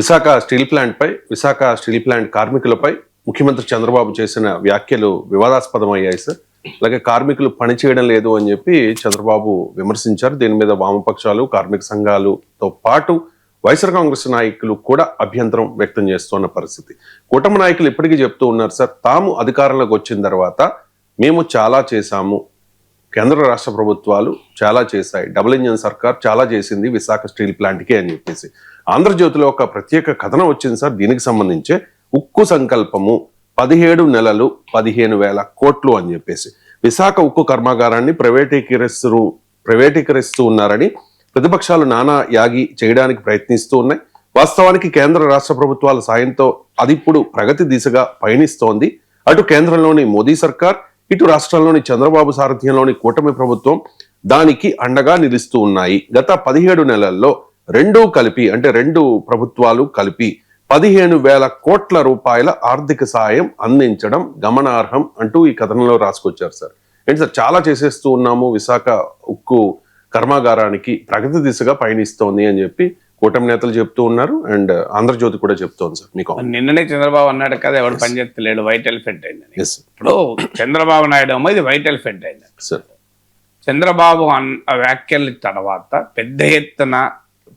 Visakha steel ప్లాంట్పై Visakha steel plant కార్మికులపై ముఖ్యమంత్రి చంద్రబాబు చేసిన వ్యాఖ్యలు వివాదాస్పదం అయ్యాయి సార్. అలాగే కార్మికులు పని చేయడం లేదు అని చెప్పి చంద్రబాబు విమర్శించారు. దీని మీద వామపక్షాలు కార్మిక సంఘాలుతో పాటు వైఎస్ఆర్ కాంగ్రెస్ నాయకులు కూడా అభ్యంతరం వ్యక్తం చేస్తున్న పరిస్థితి. కూటమి నాయకులు ఇప్పటికీ చెప్తూ ఉన్నారు సార్ తాము అధికారంలోకి వచ్చిన తర్వాత మేము చాలా చేశాము. కేంద్ర రాష్ట్ర ప్రభుత్వాలు చాలా చేశాయి. డబుల్ ఇంజన్ సర్కార్ చాలా చేసింది విశాఖ స్టీల్ ప్లాంట్కి అని చెప్పేసి. ఆంధ్రజ్యోతిలో ఒక ప్రత్యేక కథనం వచ్చింది సార్. దీనికి సంబంధించే ఉక్కు సంకల్పము పదిహేడు నెలలు పదిహేను వేల కోట్లు అని చెప్పేసి. విశాఖ ఉక్కు కర్మాగారాన్ని ప్రైవేటీకరిస్తూ ప్రైవేటీకరిస్తూ ఉన్నారని ప్రతిపక్షాలు నానా యాగి చేయడానికి ప్రయత్నిస్తూ ఉన్నాయి. వాస్తవానికి కేంద్ర రాష్ట్ర ప్రభుత్వాల సాయంతో అది ఇప్పుడు ప్రగతి దిశగా పయనిస్తోంది. అటు కేంద్రంలోని మోదీ సర్కార్ ఇటు రాష్ట్రంలోని చంద్రబాబు సారథ్యంలోని కూటమి ప్రభుత్వం దానికి అండగా నిలుస్తూ ఉన్నాయి. గత పదిహేడు నెలల్లో రెండూ కలిపి అంటే రెండు ప్రభుత్వాలు కలిపి పదిహేను వేల కోట్ల రూపాయల ఆర్థిక సాయం అందించడం గమనార్హం అంటూ ఈ కథనంలో రాసుకొచ్చారు సార్. ఏంటి సార్ చాలా చేసేస్తూ ఉన్నాము విశాఖ ఉక్కు కర్మాగారానికి ప్రగతి దిశగా పయనిస్తోంది అని చెప్పి కూటమి నేతలు చెప్తూ ఉన్నారు అండ్ ఆంధ్రజ్యోతి కూడా చెప్తోంది సార్ మీకు. నిన్ననే చంద్రబాబు అన్నాడు కదా ఎవడు పనిచేస్తలేడు వైట్ ఎలిఫెంట్ అయిందని. ఎస్ ఇప్పుడు చంద్రబాబు నాయుడు ఏమో ఇది వైట్ ఎలిఫెంట్ అయింది సార్ చంద్రబాబు అన్ ఆ వ్యాఖ్యల తర్వాత పెద్ద ఎత్తున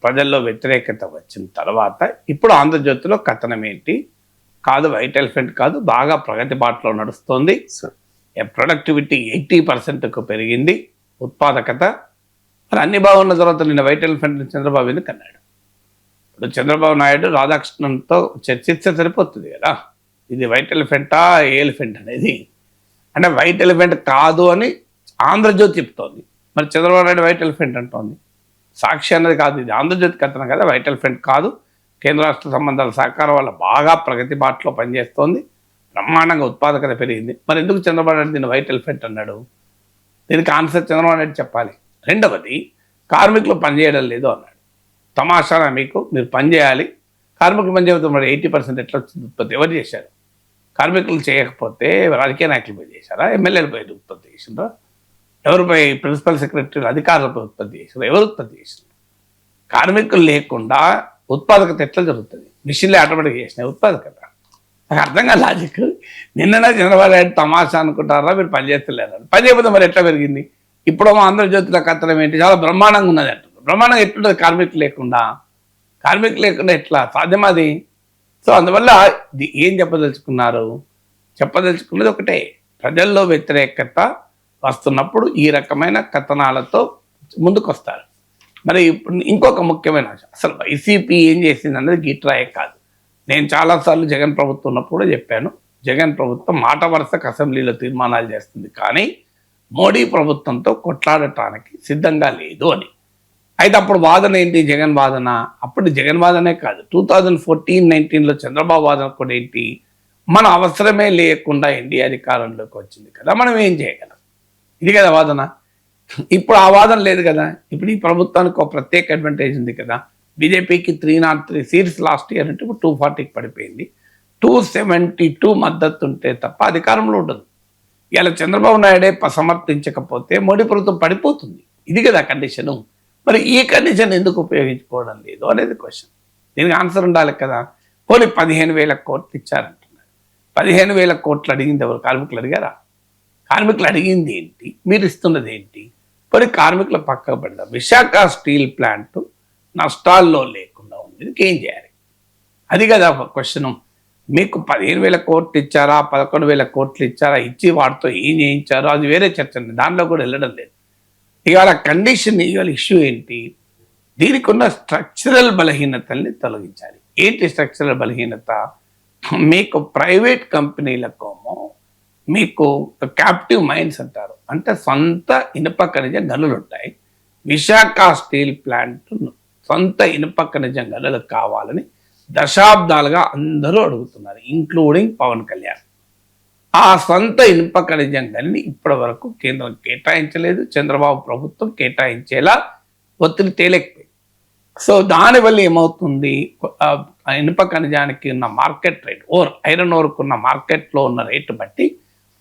ప్రజల్లో వ్యతిరేకత వచ్చిన తర్వాత ఇప్పుడు ఆంధ్రజ్యోతిలో కథనం ఏంటి? కాదు వైట్ ఎలిఫెంట్ కాదు బాగా ప్రగతి బాటలో నడుస్తోంది. ప్రొడక్టివిటీ ఎయిటీ పర్సెంట్కు పెరిగింది. ఉత్పాదకత. మరి అన్ని బాగున్న తర్వాత నిన్న వైట్ ఎలిఫెంట్ చంద్రబాబు ఎందుకు అన్నాడు? ఇప్పుడు చంద్రబాబు నాయుడు రాధాకృష్ణన్తో చర్చిస్తే సరిపోతుంది కదా. ఇది వైట్ ఎలిఫెంటా ఎలిఫెంట్ అనేది? అంటే వైట్ ఎలిఫెంట్ కాదు అని ఆంధ్రజ్యోతి చెప్తోంది. మరి చంద్రబాబు నాయుడు వైట్ ఎలిఫెంట్ అంటోంది. సాక్షి అన్నది కాదు ఇది ఆంధ్రజ్యోతి కథనం కదా వైటల్ ఫ్రంట్ కాదు. కేంద్ర రాష్ట్ర సంబంధాల సహకారం వల్ల బాగా ప్రగతి బాటలో పనిచేస్తోంది. బ్రహ్మాండంగా ఉత్పాదకత పెరిగింది. మరి ఎందుకు చంద్రబాబు నాయుడు దీన్ని వైట్ ఎలిఫెంట్ అన్నాడు? దీనికి ఆన్సర్ చంద్రబాబు నాయుడు చెప్పాలి. రెండవది కార్మికులు పనిచేయడం లేదు అన్నాడు. తమాషానా మీకు? మీరు పని చేయాలి కార్మికులు పని మరి ఎయిటీ పర్సెంట్ ఎట్లా వచ్చింది ఉత్పత్తి? ఎవరు చేశారు? కార్మికులు చేయకపోతే రాజకీయ నాయకులు పోయి చేశారా? ఎమ్మెల్యేలు పోయి ఉత్పత్తి చేసిండ్రా? ఎవరిపై ప్రిన్సిపల్ సెక్రటరీలు అధికారులపై ఉత్పత్తి చేశారు? ఎవరు ఉత్పత్తి చేశారు? కార్మికులు లేకుండా ఉత్పాదకత ఎట్లా జరుగుతుంది? మిషన్లే ఆటోమేటిక్ చేసినాయి ఉత్పాదకత. నాకు అర్థం కాదు లాజిక్. నిన్ననే చంద్రబాబు నాయుడు తమాషా అనుకుంటారా? మీరు పని చేస్తలేరు? పని చేయకపోతే మరి ఎట్లా పెరిగింది? ఇప్పుడు ఆంధ్రజ్యోతిలో కత్తడం ఏంటి? చాలా బ్రహ్మాండంగా ఉన్నది అంటారు. బ్రహ్మాండంగా ఎట్లుంటుంది కార్మికులు లేకుండా? కార్మికులు లేకుండా ఎట్లా? సాధ్యమది సో అందువల్ల ఏం చెప్పదలుచుకున్నారు? చెప్పదలుచుకున్నది ఒకటే. ప్రజల్లో వ్యతిరేకత వస్తున్నప్పుడు ఈ రకమైన కథనాలతో ముందుకొస్తారు. మరి ఇప్పుడు ఇంకొక ముఖ్యమైన అంశం. అసలు వైసీపీ ఏం చేసింది అన్నది గీట్రాయే కాదు. నేను చాలాసార్లు జగన్ ప్రభుత్వం ఉన్నప్పుడు చెప్పాను. జగన్ ప్రభుత్వం మాట వరుసకు అసెంబ్లీలో తీర్మానాలు చేస్తుంది. కానీ మోడీ ప్రభుత్వంతో కొట్లాడటానికి సిద్ధంగా లేదు అని. అయితే అప్పుడు వాదన ఏంటి? జగన్ వాదన? అప్పుడు జగన్ వాదనే కాదు. టూ థౌజండ్ ఫోర్టీన్ నైన్టీన్లో చంద్రబాబు వాదన కూడా ఏంటి? మన అవసరమే లేకుండా ఎన్డీఏ అధికారంలోకి వచ్చింది కదా. మనం ఏం చేయగలం? ఇది కదా వాదన. ఇప్పుడు ఆ వాదన లేదు కదా. ఇప్పుడు ఈ ప్రభుత్వానికి ఒక ప్రత్యేక అడ్వాంటేజ్ ఉంది కదా. బీజేపీకి three not three seats last year అంటే ఇప్పుడు టూ ఫార్టీకి పడిపోయింది. టూ సెవెంటీ టూ మద్దతు ఉంటే తప్ప అధికారంలో ఉండదు. ఇలా చంద్రబాబు నాయుడే సమర్థించకపోతే మోడీ ప్రభుత్వం పడిపోతుంది. ఇది కదా కండిషను మరి ఈ కండిషన్ ఎందుకు ఉపయోగించుకోవడం లేదు అనేది క్వశ్చన్ దీనికి ఆన్సర్ ఉండాలి కదా. పోనీ పదిహేను వేల కోట్లు ఇచ్చారంటున్నారు. పదిహేను వేల కోట్లు అడిగింది ఎవరు? కార్మికులు అడిగారా? కార్మికులు అడిగింది ఏంటి? మీరు ఇస్తున్నది ఏంటి? మరి కార్మికుల పక్క పడ్డా విశాఖ స్టీల్ ప్లాంట్ నష్టాల్లో లేకుండా ఉంది. ఏం చేయాలి? అది కదా ఒక క్వశ్చన్. మీకు పదిహేను వేల కోట్లు ఇచ్చారా? పదకొండు వేల కోట్లు ఇచ్చారా? ఇచ్చి వాటితో ఏం చేయించారో? అది వేరే చర్చ ఉంది దాంట్లో కూడా వెళ్ళడం లేదు. ఇవాళ కండిషన్ ఇవాళ ఇష్యూ ఏంటి? దీనికి ఉన్న స్ట్రక్చరల్ బలహీనతల్ని తొలగించాలి. ఏంటి స్ట్రక్చరల్ బలహీనత? మీకు ప్రైవేట్ కంపెనీలకేమో మీకు క్యాప్టివ్ మైన్స్ అంటారు. అంటే సొంత ఇనుప ఖనిజ గనులు ఉంటాయి విశాఖ స్టీల్ ప్లాంట్ సొంత ఇనుప ఖనిజ గనులు కావాలని దశాబ్దాలుగా అందరూ అడుగుతున్నారు ఇంక్లూడింగ్ పవన్ కళ్యాణ్. ఆ సొంత ఇనుప ఖనిజం గనిని ఇప్పటి వరకు కేంద్రం కేటాయించలేదు చంద్రబాబు ప్రభుత్వం కేటాయించేలా ఒత్తిడి తేలేకపోయింది. సో దానివల్ల ఏమవుతుంది? ఇనుప ఖనిజానికి ఉన్న మార్కెట్ రేట్ ఓర్ ఐరన్ ఓర్కు ఉన్న మార్కెట్లో ఉన్న రేటు బట్టి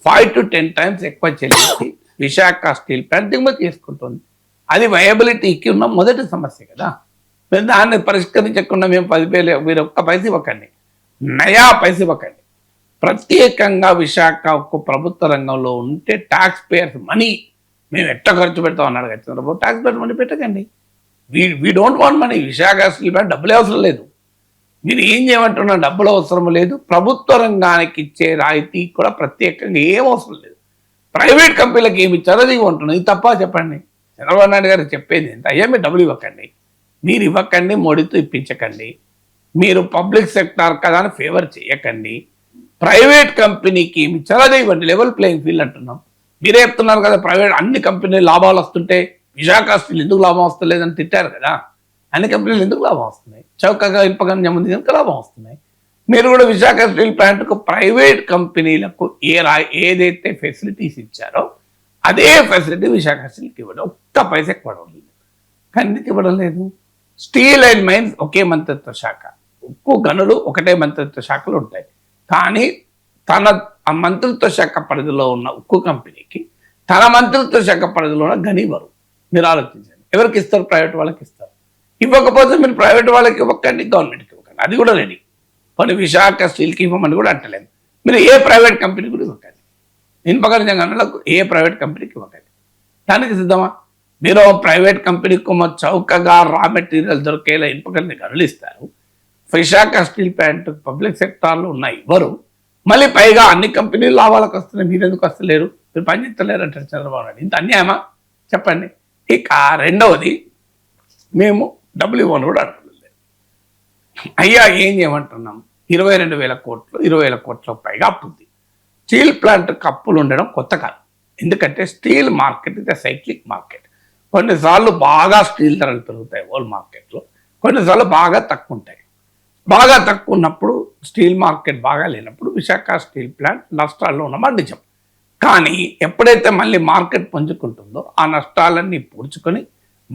ఫైవ్ టు టెన్ టైమ్స్ ఎక్కువ చెల్లించి విశాఖ స్టీల్ ప్లాంట్ దిగుమతి చేసుకుంటుంది. అది వయబిలిటీకి ఉన్న మొదటి సమస్య కదా. దాన్ని పరిష్కరించకుండా మేము పదివేలు మీరు ఒక్క పైసలు ఇవ్వకండి. నయా పైసలు ఇవ్వకండి. ప్రత్యేకంగా విశాఖకు ప్రభుత్వ రంగంలో ఉంటే ట్యాక్స్ పేయర్స్ మనీ మేము ఎట్ట ఖర్చు పెడతాం అన్నాడు చంద్రబాబు ట్యాక్స్ పేయర్స్ మనీ పెట్టకండి. We we don't want money Visakha steel plant డబ్బులే అవసరం లేదు. మీరు ఏం చేయమంటున్నా? డబ్బులు అవసరం లేదు. ప్రభుత్వ రంగానికి ఇచ్చే రాయితీ కూడా ప్రత్యేకంగా ఏం అవసరం లేదు. ప్రైవేట్ కంపెనీలకు ఏమి ఇచ్చారో అది ఇది తప్ప చెప్పండి. చంద్రబాబు నాయుడు గారు చెప్పేది ఏంటి అయ్యా మీరు డబ్బులు ఇవ్వకండి. మీరు ఇవ్వకండి మోడీతో ఇప్పించకండి. మీరు పబ్లిక్ సెక్టార్ కదా అని ఫేవర్ చేయకండి. ప్రైవేట్ కంపెనీకి ఏమి ఇచ్చారో అదే ఇవ్వండి. లెవెల్ ప్లేయింగ్ ఫీల్డ్ అంటున్నాం. మీరే చెప్తున్నారు కదా ప్రైవేట్ అన్ని కంపెనీలు లాభాలు వస్తుంటే విశాఖ స్టీల్ ఎందుకు లాభం వస్తలేదని తిట్టారు కదా. అన్ని కంపెనీలు ఎందుకు లాభం వస్తున్నాయి? చౌకగా ఇనుపగంజం ఉంది కనుక లాభం వస్తున్నాయి? మీరు కూడా విశాఖ స్టీల్ ప్లాంట్కు ప్రైవేట్ కంపెనీలకు ఏ రా ఏదైతే ఫెసిలిటీస్ ఇచ్చారో అదే ఫెసిలిటీ విశాఖ స్టీల్కి ఇవ్వడం ఒక్క పైసా ఎక్కువ ఇవ్వడం లేదు. కానీ ఇవ్వడం లేదు? స్టీల్ అండ్ మైన్స్ ఒకే మంత్రిత్వ శాఖ. ఉక్కు గనులు ఒకటే మంత్రిత్వ శాఖలు ఉంటాయి. కానీ తన ఆ మంత్రిత్వ శాఖ పరిధిలో ఉన్న ఉక్కు కంపెనీకి తన మంత్రిత్వ శాఖ పరిధిలో ఉన్న గనివ్వరు మీరు ఆలోచించండి. ఎవరికి ఇస్తారు? ప్రైవేట్ వాళ్ళకి ఇస్తారు. ఇవ్వకపోతే మీరు ప్రైవేట్ వాళ్ళకి ఇవ్వకండి గవర్నమెంట్కి ఇవ్వకండి. అది కూడా రెడీ పని విశాఖ స్టీల్కి ఇవ్వమని కూడా అంటలేదు. మీరు ఏ ప్రైవేట్ కంపెనీ కూడా ఇవ్వకండి. ఇనుపగల గనులకు ఏ ప్రైవేట్ కంపెనీకి ఇవ్వకండి. దానికి సిద్ధమా? మీరు ప్రైవేట్ కంపెనీకి మా చౌకగా రా మెటీరియల్ దొరికేలా ఇనుపగల్ని గనులు ఇస్తారు విశాఖ స్టీల్ ప్లాంట్ పబ్లిక్ సెక్టార్లో ఉన్నాయి ఇవ్వరు. మళ్ళీ పైగా అన్ని కంపెనీలు లాభాలకు వస్తున్నాయి మీరు ఎందుకు వస్తలేరు? మీరు పనిచేస్తలేరు అంటారు చంద్రబాబు నాయుడు. ఇంత అన్యాయమా? చెప్పండి. ఇక రెండవది మేము డబ్బులు ఇవ్వను కూడా అడగలేదు అయ్యా ఏం చేయమంటున్నాం? ఇరవై రెండు వేల కోట్లు ఇరవై వేల కోట్ల పైగా అప్పు ఉంది స్టీల్ ప్లాంట్ అప్పులు ఉండడం కొత్త కాదు ఎందుకంటే స్టీల్ మార్కెట్ ఇది సైక్లిక్ మార్కెట్. కొన్నిసార్లు బాగా స్టీల్ ధరలు పెరుగుతాయి ఓల్డ్ మార్కెట్లో. కొన్నిసార్లు బాగా తక్కువ ఉంటాయి. బాగా తక్కువ ఉన్నప్పుడు స్టీల్ మార్కెట్ బాగా లేనప్పుడు విశాఖ స్టీల్ ప్లాంట్ నష్టాల్లో ఉన్నమాట నిజం కానీ ఎప్పుడైతే మళ్ళీ మార్కెట్ పుంజుకుంటుందో ఆ నష్టాలన్నీ పూడ్చుకొని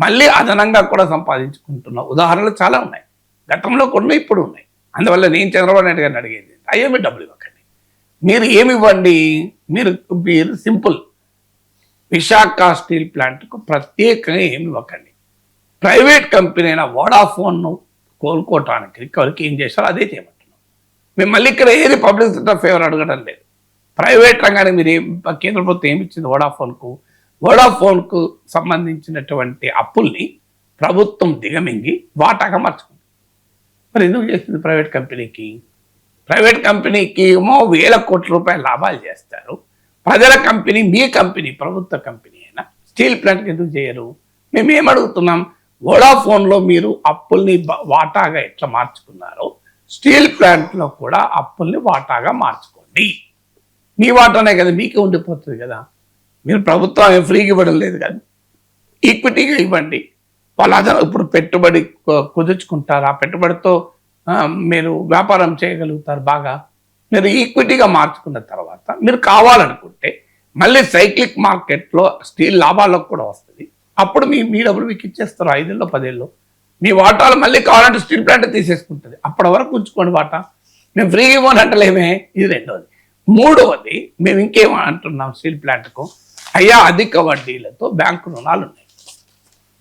మళ్ళీ అదనంగా కూడా సంపాదించుకుంటున్న ఉదాహరణలు చాలా ఉన్నాయి. గతంలో కొన్ని ఇప్పుడు ఉన్నాయి. అందువల్ల నేను చంద్రబాబు నాయుడు గారిని అడిగేది అయ్యేమి డబ్బులు ఇవ్వకండి మీరు ఏమి ఇవ్వండి? మీరు మీరు సింపుల్. విశాఖ స్టీల్ ప్లాంట్కు ప్రత్యేకంగా ఏమి ఇవ్వకండి. ప్రైవేట్ కంపెనీ అయిన వోడాఫోన్ను కోలుకోవటానికి రికవరీకి ఏం చేశారో అదే చేయమంటున్నాం. మేము మళ్ళీ ఇక్కడ ఏది పబ్లిక్ ఫేవర్ అడగడం లేదు. ప్రైవేట్ రంగానికి మీరు ఏం కేంద్ర ప్రభుత్వం ఏమి ఇచ్చింది వోడాఫోన్కు? వోడాఫోన్కు సంబంధించినటువంటి అప్పుల్ని ప్రభుత్వం దిగమింగి వాటాగా మార్చుకుంది. మరి ఎందుకు చేస్తుంది ప్రైవేట్ కంపెనీకి? ప్రైవేట్ కంపెనీకి ఏమో వేల కోట్ల రూపాయల లాభాలు చేస్తారు. ప్రజల కంపెనీ మీ కంపెనీ ప్రభుత్వ కంపెనీ అయినా స్టీల్ ప్లాంట్కి ఎందుకు చేయరు? మేము ఏం వోడాఫోన్లో మీరు అప్పుల్ని వాటాగా ఎట్లా మార్చుకున్నారో స్టీల్ ప్లాంట్లో కూడా అప్పుల్ని వాటాగా మార్చుకోండి. మీ వాటానే కదా మీకే ఉండిపోతుంది కదా. మీరు ప్రభుత్వం ఏం ఫ్రీగా ఇవ్వడం లేదు కానీ ఈక్విటీగా ఇవ్వండి. వాళ్ళు అదన ఇప్పుడు పెట్టుబడి కుదుర్చుకుంటారు. ఆ పెట్టుబడితో మీరు వ్యాపారం చేయగలుగుతారు బాగా. మీరు ఈక్విటీగా మార్చుకున్న తర్వాత మీరు కావాలనుకుంటే మళ్ళీ సైక్లిక్ మార్కెట్లో స్టీల్ లాభాలకు కూడా వస్తుంది. అప్పుడు మీ మీ డబ్బులు మీకు ఇచ్చేస్తారు ఐదేళ్ళు పదేళ్ళు. మీ వాటాలు మళ్ళీ కావాలంటే స్టీల్ ప్లాంట్ తీసేసుకుంటుంది. అప్పటి వరకు ఉంచుకోండి వాటా. మేము ఫ్రీగా ఇవ్వని అంటలేమే ఇది రెండవది మూడవది మేము ఇంకేం అంటున్నాం స్టీల్ ప్లాంట్కు? అయ్యా అధిక వడ్డీలతో బ్యాంకు రుణాలు ఉన్నాయి.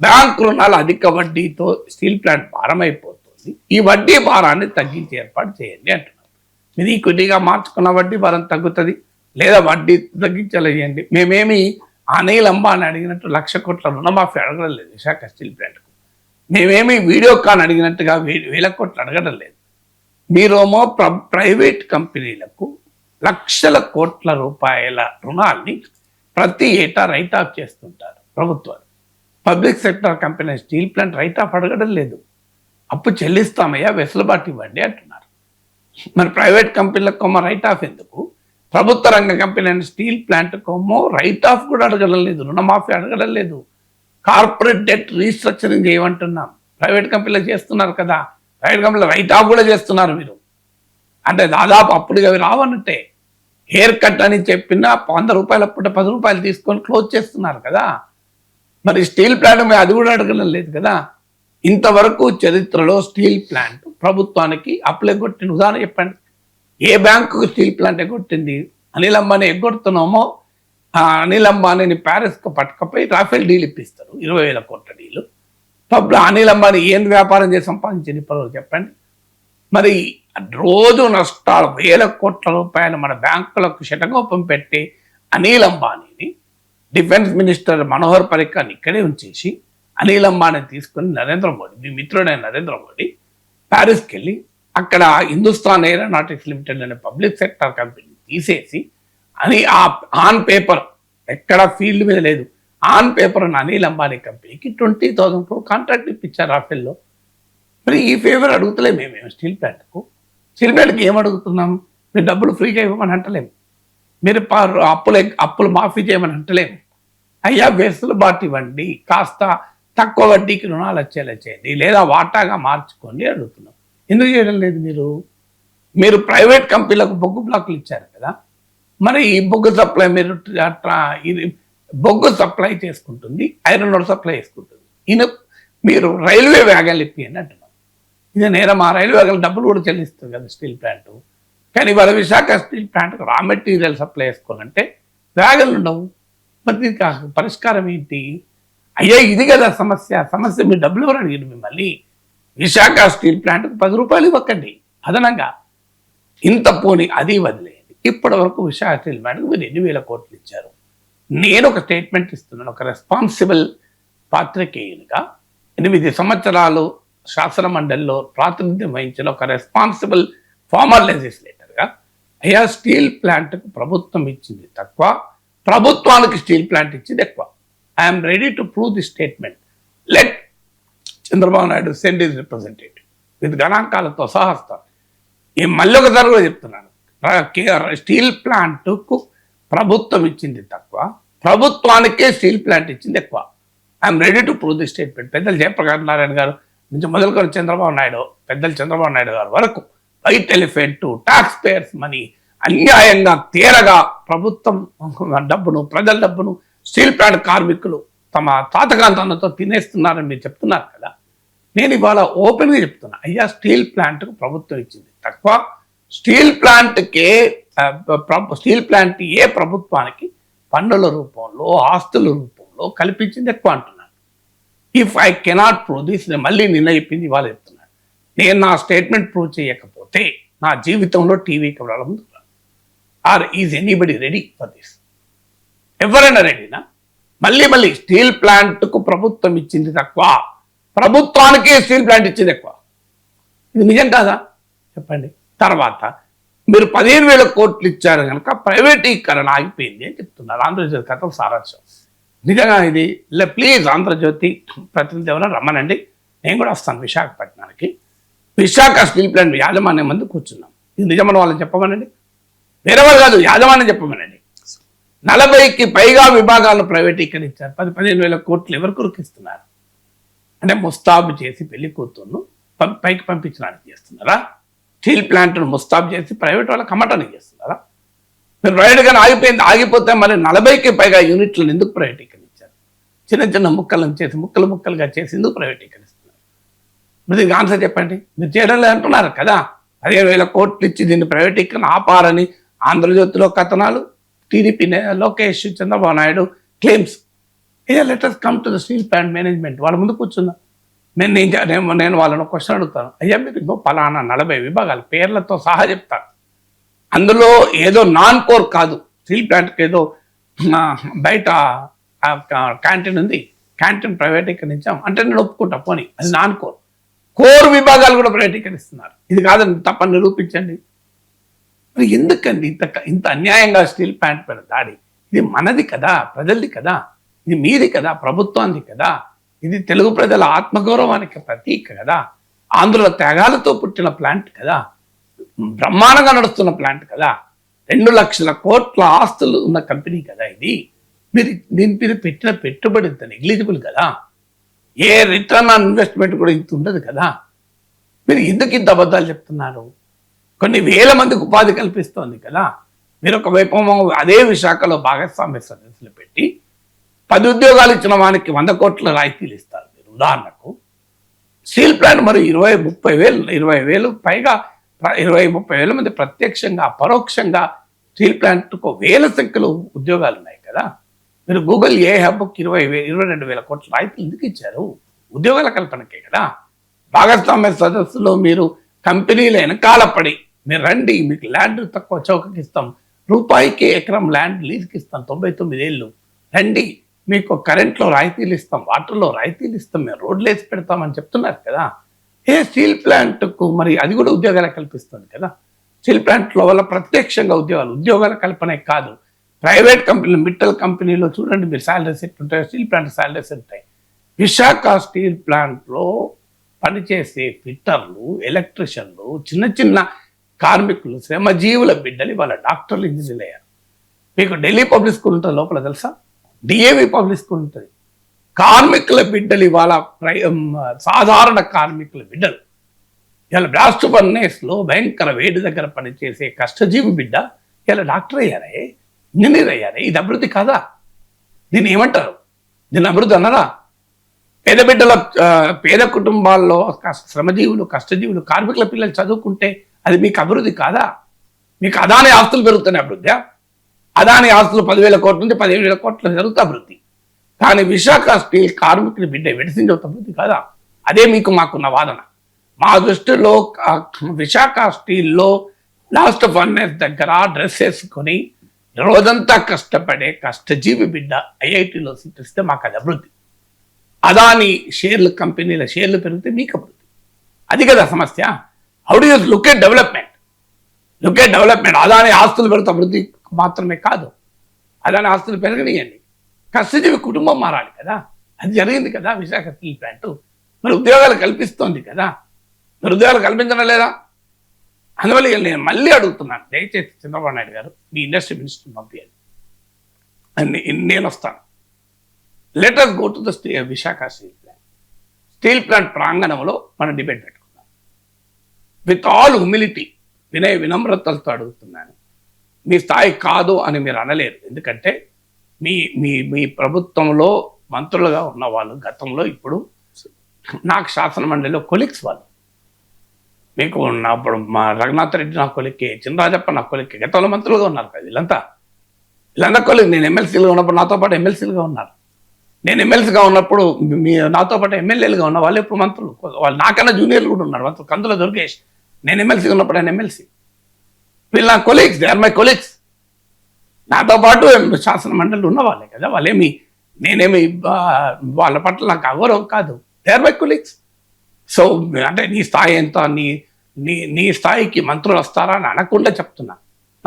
బ్యాంకు రుణాలు అధిక వడ్డీతో స్టీల్ ప్లాంట్ భారం అయిపోతుంది ఈ వడ్డీ భారాన్ని తగ్గించి ఏర్పాటు చేయండి అంటున్నారు. మీరు ఈక్విటీగా మార్చుకున్న వడ్డీ భారం తగ్గుతుంది. లేదా వడ్డీ తగ్గించలేయండి. మేమేమి అనిల్ అంబాని అడిగినట్టు లక్ష కోట్ల రుణమాఫీ అడగడం లేదు విశాఖ స్టీల్ ప్లాంట్కు. మేమేమి వీడియోకాన్ అడిగినట్టుగా వే- వేల కోట్లు అడగడం లేదు మీరేమో ప్ర ప్రైవేట్ కంపెనీలకు లక్షల కోట్ల రూపాయల రుణాల్ని ప్రతి ఏటా రైట్ ఆఫ్ చేస్తుంటారు ప్రభుత్వాలు. Public sector company steel plant write off అడగడం లేదు. అప్పు చెల్లిస్తామయ్యా వెసులుబాటు ఇవ్వండి అంటున్నారు. మరి ప్రైవేట్ కంపెనీలకు కొమ్మ రైట్ ఆఫ్ ఎందుకు? ప్రభుత్వ రంగ కంపెనీ అయిన స్టీల్ ప్లాంట్ కొమ్మో రైట్ ఆఫ్ కూడా అడగడం లేదు రుణమాఫీ అడగడం లేదు. కార్పొరేట్ డెట్ రీస్ట్రక్చరింగ్ చేయమంటున్నాం. ప్రైవేట్ కంపెనీలు చేస్తున్నారు కదా ప్రైవేట్ కంపెనీలు రైట్ ఆఫ్ కూడా చేస్తున్నారు మీరు. అంటే దాదాపు అప్పుడుగా అవి రావన్నట్టే హెయిర్ కట్ అని చెప్పినా వంద రూపాయల పూట పది రూపాయలు తీసుకొని క్లోజ్ చేస్తున్నారు కదా. మరి స్టీల్ ప్లాంట్ అది కూడా అడగడం లేదు కదా. ఇంతవరకు చరిత్రలో స్టీల్ ప్లాంట్ ప్రభుత్వానికి అప్పులు ఎగ్గొట్టిన ఉదాహరణ చెప్పండి. ఏ బ్యాంకుకు స్టీల్ ప్లాంట్ ఎగ్గొట్టింది? అనిల్ అంబానీ ఎగ్గొడుతున్నామో ఆ అనిల్ అంబానీని ప్యారిస్కు పట్టుకపోయి రాఫెల్ డీల్ ఇప్పిస్తారు. ఇరవై వేల కోట్ల డీలు. పబ్ అనిల్ అంబానీ ఏం వ్యాపారం చేసి సంపాదించింది? ఇప్పుడు చెప్పండి. మరి రోజు నష్టాలు వేల కోట్ల రూపాయలు మన బ్యాంకులకు శటగోపం పెట్టి అనిల్ అంబానీని డిఫెన్స్ మినిస్టర్ మనోహర్ పరిక్కర్ని ఇక్కడే ఉంచేసి అనిల్ అంబానీ తీసుకుని నరేంద్ర మోడీ మీ మిత్రుడైన నరేంద్ర మోడీ ప్యారిస్కి వెళ్ళి అక్కడ హిందుస్థాన్ ఏరోనాటిక్స్ లిమిటెడ్ అనే పబ్లిక్ సెక్టర్ కంపెనీ తీసేసి అని ఆ ఆన్ పేపర్ ఎక్కడ ఫీల్డ్ మీద లేదు. ఆన్ పేపర్ ఉన్న అనిల్ అంబానీ కంపెనీకి ట్వంటీ థౌసండ్ క్రోర్ కాంట్రాక్ట్ ఇప్పించారు రాఫెల్లో. మరి ఈ ఫేవర్ అడుగుతలే మేము స్టీల్ ప్లాంట్కు? స్టీల్ ఏమడుగుతున్నాం మీరు డబ్బులు ఫ్రీగా ఇవ్వమని అంటలేము. మీరు అప్పులు అప్పులు మాఫీ చేయమని అంటలేము. అయ్యా వెసులుబాటు ఇవ్వండి. కాస్త తక్కువ వడ్డీకి రుణాలు వచ్చేలా చేయండి లేదా వాటాగా మార్చుకోండి అడుగుతున్నాం. ఎందుకు చేయడం లేదు మీరు? మీరు ప్రైవేట్ కంపెనీలకు బొగ్గు బ్లాకులు ఇచ్చారు కదా. మరి ఈ బొగ్గు సప్లై మీరు ఇది బొగ్గు సప్లై చేసుకుంటుంది ఐరన్ రోడ్ సప్లై చేసుకుంటుంది. ఈయన మీరు రైల్వే వ్యాగాలు ఇప్పి అని అంటున్నారు ఇది నేరం ఆ రైల్వే డబ్బులు కూడా చెల్లిస్తుంది కదా స్టీల్ ప్లాంట్. కానీ వాళ్ళ విశాఖ స్టీల్ ప్లాంట్కి రా మెటీరియల్ సప్లై చేసుకోవాలంటే వ్యాగన్లు ఉండవు. మరి దీనికి పరిష్కారం ఏంటి? అయ్యా ఇది కదా సమస్య. సమస్య మీరు డబ్బులు ఎవరు అడిగారు మిమ్మల్ని? విశాఖ స్టీల్ ప్లాంట్కి పది రూపాయలు ఇవ్వకండి. అదనంగా. ఇంత పోని అది వదిలేయండి. ఇప్పటి వరకు విశాఖ స్టీల్ ప్లాంట్కి మీరు ఎన్ని వేల కోట్లు ఇచ్చారు? నేను ఒక స్టేట్మెంట్ ఇస్తున్నాను. ఒక రెస్పాన్సిబుల్ పాత్రికేయునిగా. ఎనిమిది సంవత్సరాలు శాసన మండలిలో ప్రాతినిధ్యం వహించిన ఒక రెస్పాన్సిబుల్ ఫార్మర్ లెజిస్లేటర్గా అయ్యా స్టీల్ ప్లాంట్కు ప్రభుత్వం ఇచ్చింది తక్కువ ప్రభుత్వానికి స్టీల్ ప్లాంట్ ఇచ్చింది ఎక్కువ. I'm ready to prove the statement let Chandrababu Naidu send his representative with గణాంకాలతో సహా ఈ మళ్ళీ ఒకసారి కూడా చెప్తున్నాను. స్టీల్ ప్లాంట్కు ప్రభుత్వం ఇచ్చింది తక్కువ ప్రభుత్వానికే స్టీల్ ప్లాంట్ ఇచ్చింది ఎక్కువ. I'm ready to prove the statement పెద్దలు జయప్రకాష్ నారాయణ గారు నుంచి మొదలుకొని చంద్రబాబు నాయుడు పెద్దలు చంద్రబాబు నాయుడు గారు వరకు white elephant tax payers money అన్యాయంగా తీరగా ప్రభుత్వం డబ్బును ప్రజల డబ్బును స్టీల్ ప్లాంట్ కార్మికులు తమ తాతకాంతాలతో తినేస్తున్నారని మీరు చెప్తున్నారు కదా. నేను ఇవాళ ఓపెన్గా చెప్తున్నా అయ్యా స్టీల్ ప్లాంట్కు ప్రభుత్వం ఇచ్చింది. తక్కువ స్టీల్ ప్లాంట్కే స్టీల్ ప్లాంట్ ఏ ప్రభుత్వానికి పన్నుల రూపంలో ఆస్తుల రూపంలో కల్పించింది ఎక్కువ అంటున్నారు. If I cannot prove this నేను మళ్ళీ నిన్న చెప్పింది ఇవాళ చెప్తున్నాను నేను నా స్టేట్మెంట్ ప్రూవ్ చేయకపోతే నా జీవితంలో టీవీకి కెమెరాల ముందు or is anybody ready for this ఎవరైనా రెడీనా మళ్ళీ మళ్ళీ స్టీల్ ప్లాంట్కు ప్రభుత్వం ఇచ్చింది తక్కువ. ప్రభుత్వానికే స్టీల్ ప్లాంట్ ఇచ్చింది ఎక్కువ. ఇది నిజం కాదా? చెప్పండి. తర్వాత మీరు పదిహేను వేల కోట్లు ఇచ్చారు కనుక ప్రైవేటీకరణ ఆగిపోయింది అని చెప్తున్నారు. ఆంధ్రప్రదేశ్ కథ సారాంశం. నిజంగా ఇది లే ప్లీజ్ ఆంధ్రజ్యోతి ప్రతినిధి ఎవరైనా రమ్మనండి. నేను కూడా వస్తాను విశాఖపట్నానికి. విశాఖ స్టీల్ ప్లాంట్ యాజమాన్యం మంది కూర్చున్నాం. ఇది నిజమని వాళ్ళని చెప్పమనండి. వేరే వాళ్ళు కాదు యాజమాన్యం చెప్పమనండి. నలభైకి పైగా విభాగాలను ప్రైవేటీకరించారు. పది పదిహేను వేల కోట్లు ఎవరు కురికిస్తున్నారు? అంటే ముస్తాబు చేసి పెళ్ళి కూతుర్ను పైకి పంపించడానికి చేస్తున్నారా? స్టీల్ ప్లాంట్ను ముస్తాబు చేసి ప్రైవేట్ వాళ్ళకి అమ్మటానికి చేస్తున్నారా? మీరు ప్రైవేట్గా ఆగిపోయింది ఆగిపోతే మరి నలభైకి పైగా యూనిట్లను ఎందుకు ప్రైవేటీకరించారు? చిన్న చిన్న ముక్కలను చేసి ముక్కలు ముక్కలుగా చేసి ఎందుకు ప్రైవేటీకరిస్తున్నారు? మీరు దీనికి ఆన్సర్ చెప్పండి. మీరు చేయడం లేదంటున్నారు కదా. పదిహేను వేల కోట్లు ఇచ్చి దీన్ని ప్రైవేటీకరణ ఆపారని ఆంధ్రజ్యోతిలో కథనాలు TDP Lokesh Chandrababu Naidu claims. A letters come to the steel plant management. వాళ్ళ ముందు కూర్చుందా నేను నేను నేను వాళ్ళని క్వశ్చన్ అడుగుతాను. అయ్యా మీరు ఇంకో పలానా నలభై విభాగాలు పేర్లతో సహా చెప్తాను అందులో ఏదో నాన్ కోర్ కాదు. స్టీల్ ప్లాంట్కి ఏదో బయట క్యాంటీన్ ఉంది. క్యాంటీన్ ప్రైవేటీకరించాం. అంటే నేను ఒప్పుకుంటా పోనీ. అది నాన్ కోర్. కోర్ విభాగాలు కూడా ప్రైవేటీకరిస్తున్నారు. ఇది కాదని తప్పని నిరూపించండి. మరి ఎందుకండి ఇంత ఇంత అన్యాయంగా స్టీల్ ప్లాంట్ పైన దాడి? ఇది మనది కదా ప్రజలది కదా. ఇది మీది కదా ప్రభుత్వానికి కదా. ఇది తెలుగు ప్రజల ఆత్మగౌరవానికి ప్రతీక కదా. ఆంధ్రుల త్యాగాలతో పుట్టిన ప్లాంట్ కదా. బ్రహ్మాండంగా నడుస్తున్న ప్లాంట్ కదా. రెండు లక్షల కోట్ల ఆస్తులు ఉన్న కంపెనీ కదా ఇది. మీరు దీని మీద పెట్టిన పెట్టుబడి ఇంత నెగ్లిజిబుల్ కదా. ఏ రిటర్న్ ఆన్ ఇన్వెస్ట్మెంట్ కూడా ఇంత ఉండదు కదా. మీరు ఎందుకు ఇంత అబద్ధాలు చెప్తున్నారు? కొన్ని వేల మందికి ఉపాధి కల్పిస్తోంది కదా. మీరు ఒకవైపు అదే విశాఖలో భాగస్వామ్య సదస్సులు పెట్టి పది ఉద్యోగాలు ఇచ్చిన వానికి వంద కోట్ల రాయితీలు ఇస్తారు మీరు. ఉదాహరణకు స్టీల్ ప్లాంట్ మరి ఇరవై ముప్పై వేలు ఇరవై వేలు పైగా ఇరవై ముప్పై వేల మంది ప్రత్యక్షంగా పరోక్షంగా స్టీల్ ప్లాంట్కు వేల సంఖ్యలో ఉద్యోగాలు ఉన్నాయి కదా. మీరు గూగుల్ ఏ హబ్కి ఇరవై వే ఇరవై రెండు వేల కోట్ల రాయితీలు ఎందుకు ఇచ్చారు? ఉద్యోగాల కల్పనకే కదా. భాగస్వామ్య సదస్సులో మీరు కంపెనీల వెనకాలపడి మీరు రండి మీకు ల్యాండ్ తక్కువ చౌకకి ఇస్తాం. రూపాయికి ఎకరం ల్యాండ్ లీజ్కి ఇస్తాం తొంభై తొమ్మిది ఏళ్ళు. రండి మీకు కరెంట్లో రాయితీలు ఇస్తాం వాటర్లో రాయితీలు ఇస్తాం మేము రోడ్లు వేసి పెడతామని చెప్తున్నారు కదా. ఏ స్టీల్ ప్లాంట్కు మరి అది కూడా ఉద్యోగాలు కల్పిస్తుంది కదా. స్టీల్ ప్లాంట్లో వల్ల ప్రత్యక్షంగా ఉద్యోగాలు ఉద్యోగాల కల్పనే కాదు. ప్రైవేట్ కంపెనీలు మిట్టల్ కంపెనీలో చూడండి మీరు శాలరీస్ ఎట్లుంటాయి స్టీల్ ప్లాంట్ శాలరీస్ ఉంటాయి. విశాఖ స్టీల్ ప్లాంట్లో పనిచేసే ఫిట్టర్లు ఎలక్ట్రిషియన్లు చిన్న చిన్న కార్మికులు శ్రమజీవుల బిడ్డలు వాళ్ళ డాక్టర్లు ఇంజనీర్లు అయ్యారు. మీకు ఢిల్లీ పబ్లిక్ స్కూల్ ఉంటుంది లోపల తెలుసా? డిఏవి పబ్లిక్ స్కూల్ ఉంటుంది. కార్మికుల బిడ్డలు ఇవాళ సాధారణ కార్మికుల బిడ్డలు. ఇలా బ్లాస్ట్ ఫర్నేస్లో భయంకర వేడి దగ్గర పనిచేసే కష్టజీవి బిడ్డ ఇలా డాక్టర్ అయ్యారే? ఇంజనీర్ అయ్యారే? ఇది అభివృద్ధి కాదా? దీన్ని ఏమంటారు? దీన్ని అభివృద్ధి అన్నారా పేద బిడ్డల పేద కుటుంబాల్లో కష్ట- శ్రమజీవులు కష్టజీవులు కార్మికుల పిల్లలు చదువుకుంటే అది మీకు అభివృద్ధి కాదా? మీకు అదాని ఆస్తులు పెరుగుతున్నాయి అభివృద్ధి అదాని ఆస్తులు పదివేల కోట్ల నుంచి పదిహేను వేల కోట్ల జరుగుతుంది అభివృద్ధి. కానీ విశాఖ స్టీల్ కార్మికుల బిడ్డ విడిసింది అభివృద్ధి కాదా? అదే మీకు మాకున్న వాదన. మా దృష్టిలో విశాఖ స్టీల్లో లాస్ట్ ఫర్నెస్ దగ్గర డ్రెస్ వేసుకొని రోజంతా కష్టపడే కష్టజీవి బిడ్డ ఐఐటిలో సీట్ ఇస్తే మాకు అది అభివృద్ధి. అదాని షేర్లు కంపెనీల షేర్లు పెరిగితే మీకు అభివృద్ధి. అది కదా సమస్య. How do you look at development look at development Adani ఆస్తులు పెడితే అభివృద్ధి మాత్రమే కాదు. అదాని ఆస్తులు పెరగనియండి. కష్టజీవి కుటుంబం మారాలి కదా. అది జరిగింది కదా విశాఖ స్టీల్ ప్లాంట్. మరి ఉద్యోగాలు కల్పిస్తోంది కదా. మరి ఉద్యోగాలు కల్పించడం లేదా? అందువల్ల నేను మళ్ళీ అడుగుతున్నాను. దయచేసి చంద్రబాబు నాయుడు గారు మీ ఇండస్ట్రీ మినిస్టర్ పంపించండి అని నేను వస్తాను. Let's go to the steel Visakha steel plant. Steel plant ప్రాంగణంలో మనం డిబేట్ పెట్టుకుందాం విత్ ఆల్ హ్యూమిలిటీ వినయ వినమ్రతలతో అడుగుతున్నాను. మీ స్థాయి కాదు అని మీరు అనలేరు. ఎందుకంటే మీ మీ మీ ప్రభుత్వంలో మంత్రులుగా ఉన్న వాళ్ళు గతంలో ఇప్పుడు నాకు శాసన మండలిలో కొలిక్స్ వాళ్ళు. మీకు అప్పుడు మా రఘునాథ్ రెడ్డి నా కొలిక్కి చినరాజప్ప నా కొలిక్కి గతంలో మంత్రులుగా ఉన్నారు కదా వీళ్ళంతా. వీళ్ళంతా కొలిక్ నేను ఎమ్మెల్సీలుగా ఉన్నప్పుడు నాతో పాటు ఎమ్మెల్సీలుగా ఉన్నారు. నేను ఎమ్మెల్సీగా ఉన్నప్పుడు మీ నాతో పాటు ఎమ్మెల్యేలుగా ఉన్న వాళ్ళు ఇప్పుడు మంత్రులు. వాళ్ళు నాకన్నా జూనియర్లు కూడా ఉన్నారు. మంత్రులు కందుల దుర్గేష్. నేను ఎమ్మెల్సీగా ఉన్నప్పుడు ఆయన ఎమ్మెల్సీ. వీళ్ళు నా colleagues. They are my colleagues. నాతో పాటు శాసన మండలి ఉన్న వాళ్ళే కదా వాళ్ళేమి నేనేమి వాళ్ళ పట్ల నాకు అగౌరవం కాదు. దేర్ మై కొలీగ్స్ సో అంటే నీ స్థాయి ఎంత నీ నీ నీ స్థాయికి మంత్రులు వస్తారా అని అనకుండా చెప్తున్నా.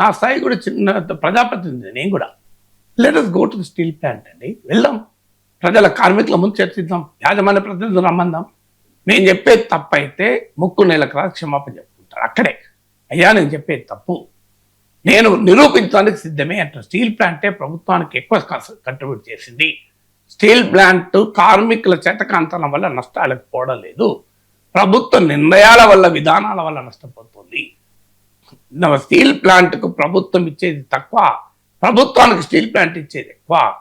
నా స్థాయి కూడా చిన్న ప్రజాప్రతినిధి నేను కూడా. Let go to the steel plant అండి. వెళ్దాం. ప్రజల కార్మికుల ముందు చర్చిద్దాం. యాజమాన్య ప్రతినిధులు రమ్మందాం. నేను చెప్పేది తప్పు అయితే ముక్కు నెల క్రాస్ క్షమాపణ చెప్పుకుంటారు. అక్కడే. అయ్యా నేను చెప్పేది తప్పు. నేను నిరూపించడానికి సిద్ధమే అంటాను స్టీల్ ప్లాంటే ప్రభుత్వానికి ఎక్కువ కంట్రిబ్యూట్ చేసింది. స్టీల్ ప్లాంట్ కార్మికుల చేతకాంతనం వల్ల నష్టాలకు పోవడం లేదు ప్రభుత్వ నిర్ణయాల వల్ల విధానాల వల్ల నష్టపోతుంది. స్టీల్ ప్లాంట్కు ప్రభుత్వం ఇచ్చేది తక్కువ. ప్రభుత్వానికి స్టీల్ ప్లాంట్ ఇచ్చేది ఎక్కువ.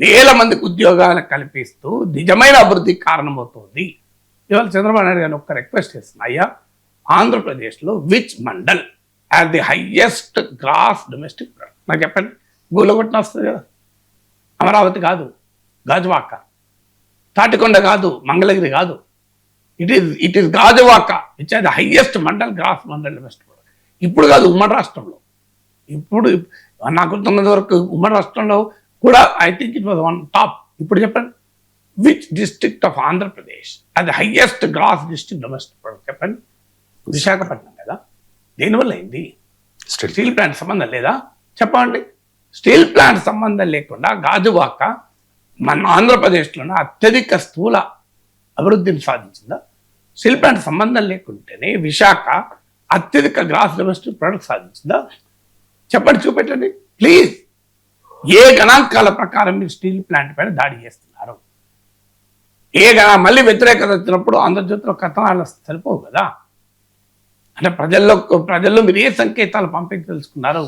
వేల మందికి ఉద్యోగాలు కల్పిస్తూ నిజమైన అభివృద్ధికి కారణమవుతుంది. ఇవాళ చంద్రబాబు నాయుడు గారిని ఒక్క రిక్వెస్ట్ చేస్తున్నా అయ్యా ఆంధ్రప్రదేశ్లో which mandal has the highest gross domestic product నాకు చెప్పండి. గూలగొట్టిన వస్తుంది కదా. అమరావతి కాదు. గాజువాక. తాటికొండ కాదు. మంగళగిరి కాదు. It is it is Gajuwaka. Which are the highest mandal gross mandal domestic product ఇప్పుడు కాదు ఉమ్మడి రాష్ట్రంలో. ఇప్పుడు నాకు తొమ్మిది వరకు ఉమ్మడి రాష్ట్రంలో కూడా I think it was one top ఇప్పుడు చెప్పండి. విచ్ డిస్ట్రిక్ట్ ఆఫ్ ఆంధ్రప్రదేశ్ అది highest gross district domestic product చెప్పండి. విశాఖపట్నం కదా. దేనివల్ల అయింది? స్టిల్ ప్లాంట్ సంబంధం లేదా? చెప్పండి. స్టీల్ ప్లాంట్ సంబంధం లేకుండా గాజువాక మన ఆంధ్రప్రదేశ్లోనే అత్యధిక స్థూల అభివృద్ధిని సాధించిందా? స్టీల్ ప్లాంట్ సంబంధం లేకుంటేనే విశాఖ అత్యధిక గ్రాస్ డొమెస్టిక్ ప్రొడక్ట్ సాధించిందా? చెప్పండి చూపెట్టండి. ప్లీజ్ ఏ గణాంకాల ప్రకారం మీరు స్టీల్ ప్లాంట్ పైన దాడి చేస్తున్నారు? ఏ గణ మళ్ళీ వ్యతిరేకత వచ్చినప్పుడు ఆంధ్రజ్యోతిలో కథనాలు సరిపోవు కదా? అంటే ప్రజల్లో ప్రజల్లో మీరు ఏ సంకేతాలు పంపించదలుచుకున్నారు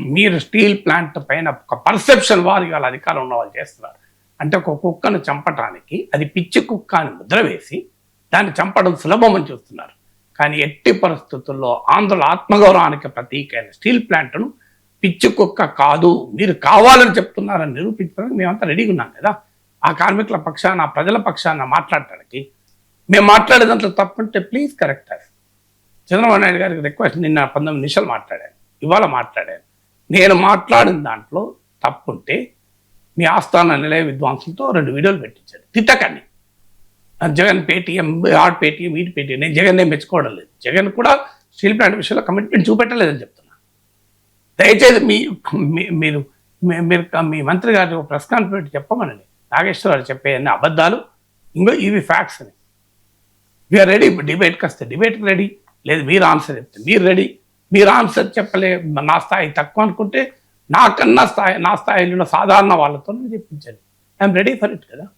మీరు స్టీల్ ప్లాంట్ పైన ఒక పర్సెప్షన్ వారి వాళ్ళ అధికారం ఉన్న వాళ్ళు చేస్తున్నారు. అంటే ఒక కుక్కను చంపటానికి అది పిచ్చి కుక్క అని ముద్ర వేసి దాన్ని చంపడం సులభం అని చూస్తున్నారు. కానీ ఎట్టి పరిస్థితుల్లో ఆంధ్రుల ఆత్మగౌరవానికి ప్రతీక అయిన స్టీల్ ప్లాంట్ను పిచ్చి కుక్క కాదు మీరు కావాలని చెప్తున్నారని నిరూపించడానికి మేమంతా రెడీగా ఉన్నాం కదా. ఆ కార్మికుల పక్షాన ప్రజల పక్షాన మాట్లాడటానికి మేము మాట్లాడే దాంట్లో తప్పుంటే ప్లీజ్ కరెక్ట్ అది చంద్రబాబు నాయుడు గారికి రిక్వెస్ట్ నిన్న పంతొమ్మిది నిమిషాలు మాట్లాడాను ఇవాళ మాట్లాడాను నేను మాట్లాడిన దాంట్లో తప్పుంటే మీ ఆస్థాన నిలయ విద్వాంసులతో రెండు వీడియోలు పెట్టించాడు తిట్టకండి. జగన్ పేటీఎం ఆడ్ పేటీఎం వీటి పేటీఎం నేను జగన్ నేను మెచ్చుకోవడం లేదు. జగన్ కూడా స్టీల్ ప్లాంట్ విషయంలో కమిట్మెంట్ చూపెట్టలేదని చెప్తున్నా. దయచేసి మీ మీరు మీరు మీ మంత్రి గారి ఒక ప్రెస్ కాన్ఫరెన్స్ చెప్పమనండి. నాగేశ్వరరావు చెప్పే అన్ని అబద్ధాలు. ఇంకో ఇవి ఫ్యాక్ట్స్ అని. వీఆర్ రెడీ డిబేట్కి వస్తే డిబేట్కి రెడీ లేదు మీరు ఆన్సర్ చెప్తే మీరు రెడీ మీరు ఆన్సర్ చెప్పలే నా స్థాయి తక్కువ అనుకుంటే నాకన్నా స్థాయి నా స్థాయిలో సాధారణ వాళ్ళతో చెప్పించండి. ఐఎమ్ రెడీ ఫర్ ఇట్ కదా.